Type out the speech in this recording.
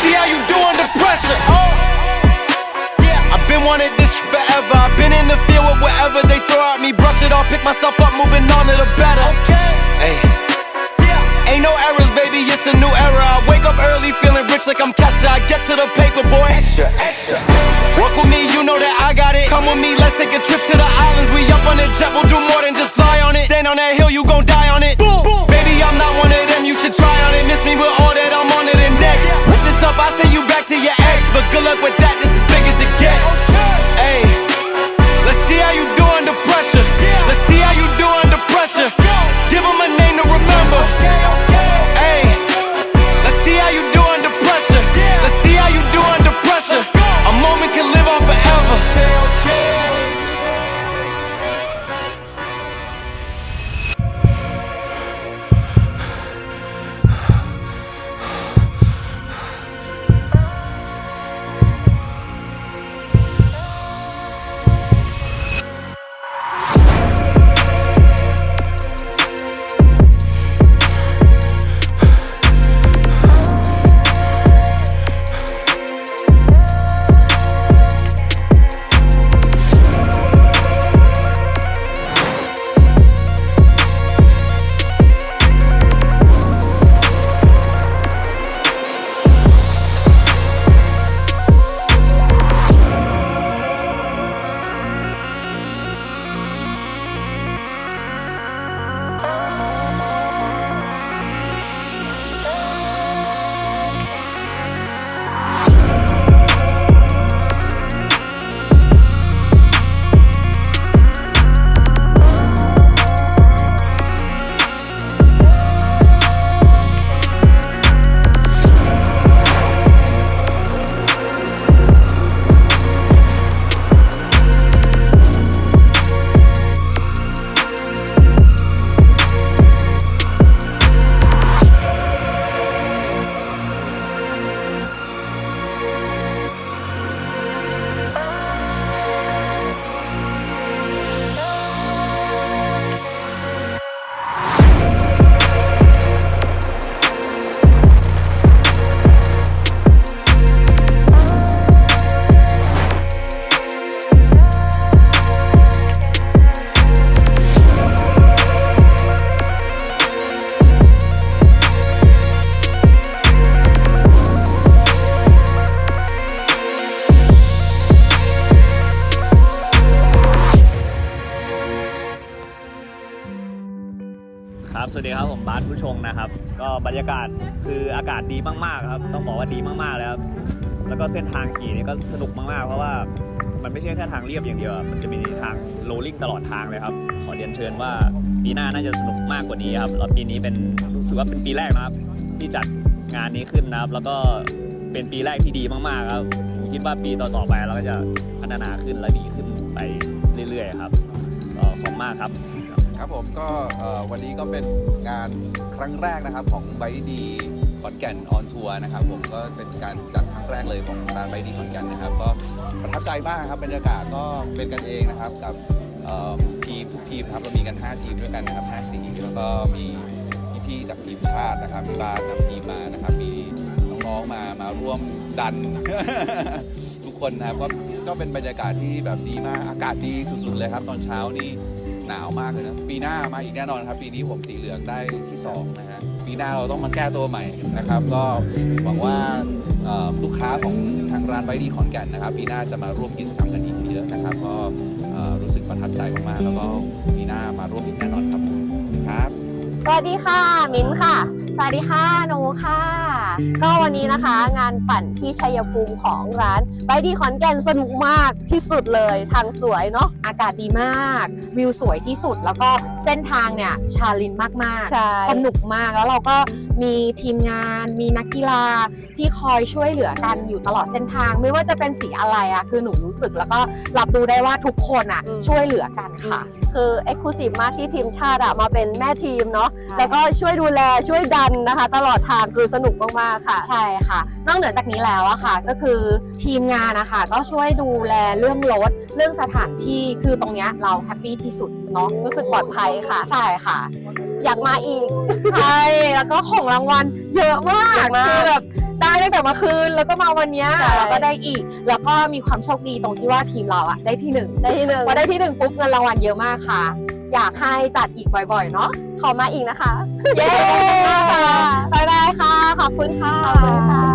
see how you do under pressure. Oh, yeah. I've been wanting this forever. I've been in the field with whatever they throw at me. Brush it off, pick myself up, moving on to the better. Okay. Hey. Yeah. Ain't no errors, baby, it's a new era. I wake up early feeling rich like I'm Kesha. I get to the paper, boy. Extra, extra. Work with me, you know that สวัสดีครับผมบาสผู้ชงนะครับ ก็บรรยากาศคืออากาศดีมากๆครับ ต้องบอกว่าดีมากๆเลยครับแล้วก็เส้นทางขี่นี่ก็สนุกมากๆ เพราะว่ามันไม่ใช่แค่ทางเรียบอย่างเดียว มันจะมีทางโรลลิ่งตลอดทางเลยครับ ขอเรียนเชิญว่าปีหน้าน่าจะสนุกมากกว่านี้ครับแล้วปีนี้เป็นรู้สึกว่าเป็นปีแรกนะครับ ที่จัดงานนี้ขึ้นนะครับ แล้วก็เป็นปีแรกที่ดีมากๆครับผมคิดว่าปีต่อๆไปเราก็จะพัฒนาขึ้นและดีขึ้นไปเรื่อยๆครับขอบมากครับ ครับผมก็วันนี้ก็เป็นงานครั้งแรกนะครับของไบดีขอนแก่นออนทัวร์นะครับผมก็เป็นการจัดครั้งแรกเลยของร้านไบดีขอนแก่นนะครับก็ประทับใจมากครับบรรยากาศก็เป็นกันเองนะครับกับทีมทุกทีมครับเรามีกัน 5 ทีมด้วยกันนะครับ5สีแล้วก็มีพี่ๆจากทีมชาตินะครับมีบาสนำทีมมานะครับมีน้องๆมามาร่วมดันทุกคนนะครับก็ก็เป็นบรรยากาศที่แบบดีมากอากาศดีสุดๆเลยครับ ตอนเช้านี่ หนาวมากเลยนะ ปีหน้ามาอีกแน่นอนครับ ปีนี้ผมสีเหลืองได้ที่2นะฮะปีหน้าเราต้องมาแก้ตัวใหม่นะครับ ก็หวังว่าลูกค้าของทางร้านไบดีขอนแก่นนะครับ ปีหน้าจะมาร่วมกิจกรรมกันอีกเยอะนะครับ ก็รู้สึกประทับใจมากๆแล้วก็ปีหน้ามาร่วมอีกแน่นอนครับครับสวัสดีค่ะ มิ้นค่ะ วัสดีค่ะหนูค่ะ ก็วันนี้นะคะ งานปั่นที่ชัยภูมิของร้านไบดีขอนแก่นสนุกมากที่สุดเลยทางสวยเนาะอากาศดีมาก วิวสวยที่สุดแล้วก็เส้นทางเนี่ยชาลินมากใช่ ๆ สนุกมากแล้วเราก็มีทีมงาน มีนักกีฬาที่คอยช่วยเหลือกันอยู่ตลอดเส้นทาง ไม่ว่าจะเป็นสีอะไรอะคือหนูรู้สึกแล้วก็รับรู้ได้ว่าทุกคนอะช่วยเหลือกันค่ะ คือเอ็กซ์คลูซีฟมากที่ทีมชาติอะมาเป็นแม่ทีมเนาะใช่แล้วก็ช่วยดูแลช่วยดันันนะคะ ตลอดทางคือสนุกมากๆค่ะ ใช่ค่ะ นอกเหนือจากนี้แล้วอะค่ะ ก็คือทีมงานนะคะก็ช่วยดูแลเรื่องรถเรื่องสถานที่คือตรงเนี้ยเราแฮปปี้ที่สุดเนาะรู้สึกปลอดภัยค่ะ ใช่ค่ะ อยากมาอีก ใช่ แล้วก็ของรางวัลเยอะมากคือแบบได้ตั้งแต่เมื่อคืนแล้วก็มาวันเนี้ยแล้วก็ได้อีก แล้วก็มีความโชคดีตรงที่ว่าทีมเราอะได้ที่หนึ่งได้ที่หนึ่งพอได้ที่หนึ่งปุ๊บเงินรางวัลเยอะมากค่ะ อยากให้จัดอีกบ่อยๆ เนาะขอมาอีกนะคะ เย้ บ๊ายบายค่ะ ขอบคุณค่ะ